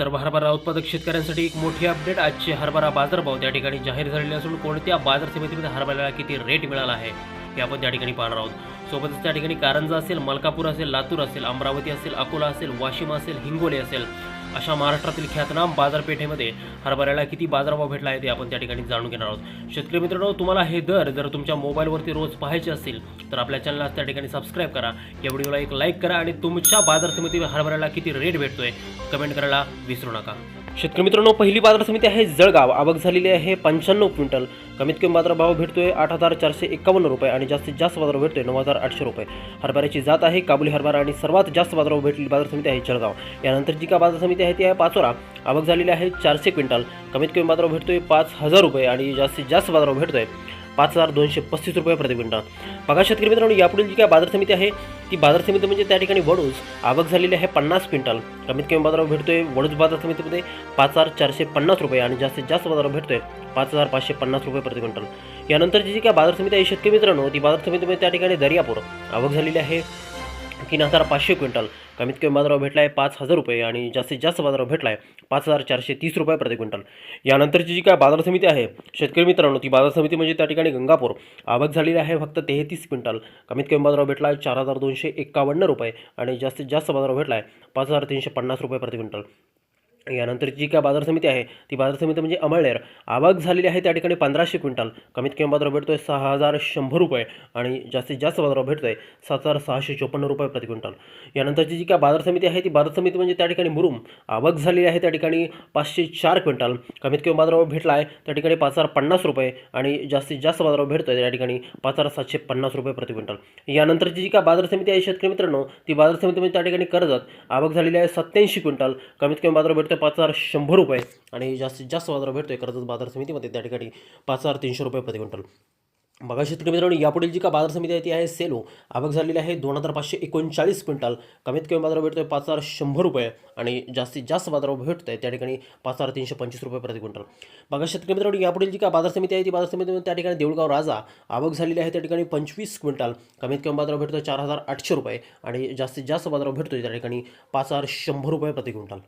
तर हरभरा उत्पादक शेतकऱ्यांसाठी एक मोठी अपडेट आजचे हरभरा बाजारभाव त्या ठिकाणी जाहीर झालेले असून कोणत्या बाजार समितीमध्ये हरभऱ्याला किती रेट मिळाला आहे हे आपण त्या ठिकाणी पाहणार आहोत. सोबतच त्या ठिकाणी कारंजा असेल मलकापूर असेल लातूर असेल अमरावती असेल अकोला असेल वाशिम असेल हिंगोली असेल अशा महाराष्ट्रातील ख्यातनाम बाजारपेठेमध्ये हरभऱ्याला किती बाजारभाव भेटला आहे ते आपण त्या ठिकाणी जाणून घेणार आहोत. शेतकरी मित्रांनो तुम्हाला हे दर जर तुमच्या मोबाईलवरती रोज पाहायचे असतील तर आपल्या चॅनलला त्या ठिकाणी सबस्क्राईब करा. या व्हिडिओला एक लाईक करा आणि तुमच्या बाजार समितीवर हरभऱ्याला किती रेट भेटतोय कमेंट करायला विसरू नका. शेतकरी मित्रांनो पहिली बाजार समिती आहे जळगाव. आवक झालेली आहे पंच्याण्णव क्विंटल. कमीत कमी बाजारभाव भेटतोय आठ हजार चारशे एकावन्न रुपये आणि जास्तीत जास्त बाजार भेटतोय नऊ हजार आठशे रुपये. हरभऱ्याची जात आहे काबुली हरभरा आणि सर्वात जास्त बाजारभाव भेटलेली बाजार समिती आहे जळगाव. यानंतर जी का बाजार समिती आहे ती आहे पाचोरा. आवक झालेली आहे चारशे क्विंटल. कमीत कमी बाजार भेटतोय पाच हजार रुपये आणि जास्तीत जास्त बाजार भेटतोय पाच हजार दोनशे पस्तीस रुपये प्रति क्विंटल बघा शेतकरी मित्रांनो यापुढील जी काय बाजार समिती आहे ती बाजार समिती म्हणजे त्या ठिकाणी वडूज आवक झालेली आहे पन्नास क्विंटल. कमीत कमी बाजारावर भेटतोय वडूज बाजार समितीमध्ये पाच हजार चारशे पन्नास रुपये आणि जास्तीत जास्त बाजारावर भेटतोय पाच हजार पाचशे पन्नास रुपये प्रति क्विंटल यानंतरची जी काय बाजार समिती आहे शेतकरी मित्रांनो ती बाजार समितीमध्ये त्या ठिकाणी दर्यापूर आवक झालेली आहे. तीन हजार पाचशे क्विंटल. कमीत कमी बाजारावर भेटला आहे पाच हजार रुपये आणि जास्तीत जास्त बाजारावर भेटला आहे पाच हजार चारशे तीस रुपये प्रति क्विंटल. यानंतरची जी काय बाजार समिती आहे शेतकरी मित्रांनो ती बाजार समिती म्हणजे त्या ठिकाणी गंगापूर. आवक झालेली आहे फक्त तेहतीस क्विंटल. कमीत कमी बाजारावर भेटला आहे चार हजार दोनशे एकावन्न रुपये आणि जास्तीत जास्त बाजारावर भेटला आहे पाच हजार तीनशे पन्नास रुपये प्रति क्विंटल. यानंतर जी काय बाजार समिती आहे ती बाजार समिती म्हणजे अमळनेर. आवक झालेली आहे त्या ठिकाणी पंधराशे क्विंटल. कमीत कमी बाजारावर भेटतोय सहा हजार शंभर रुपये आणि जास्तीत जास्त बाजारावर भेटतोय सात हजार सहाशे चोपन्न रुपये प्रति क्विंटल. यानंतरची जी काय बाजार समिती आहे ती बाजार समिती म्हणजे त्या ठिकाणी मुरुम. आवक झालेली आहे त्या ठिकाणी पाचशे चार क्विंटल. कमीत कमी बाजारावर भेटला आहे त्या ठिकाणी पाच हजार पन्नास रुपये आणि जास्तीत जास्त बाजारावर भेटतोय त्या ठिकाणी पाच हजार सातशे पन्नास रुपये प्रति क्विंटल. यानंतरची जी काय बाजार समिती आहे शेतकरी मित्रांनो ती बाजार समिती म्हणजे त्या ठिकाणी कर्जत. आवक झालेली आहे सत्याऐंशी क्विंटल. कमीत कमी बाजार भेटतो भेटतोय पाच हजार शंभर रुपये आणि जास्तीत जास्त बाजारावर आहे कर्जत बाजार समितीमध्ये त्या ठिकाणी पाच हजार तीनशे रुपये प्रति क्विंटल. बघा शेतकरी मित्रांनो यापुढील जी का बाजार समिती आहे ती आहे सेलो. आवक झालेली आहे दोन हजार पाचशे एकोणचाळीस क्विंटल. कमीत कमी बाजारावर भेटतोय पाच हजार शंभर रुपये आणि जास्तीत जास्त बाजारावर आहे त्या ठिकाणी पाच हजार तीनशे पंचवीस रुपये प्रति क्विंटल. बघा शेतकरी मित्रांनो यापुढील जी का बाजार समिती आहे ती बाजार समितीमध्ये त्या ठिकाणी देऊळगाव राजा. आवक झालेली आहे त्या ठिकाणी पंचवीस क्विंटल. कमीत कमी बाजार भेटतोय चार हजार आठशे रुपये आणि जास्तीत जास्त बाजारावर भेटतोय त्या ठिकाणी पाच हजार शंभर रुपये प्रति क्विंटल.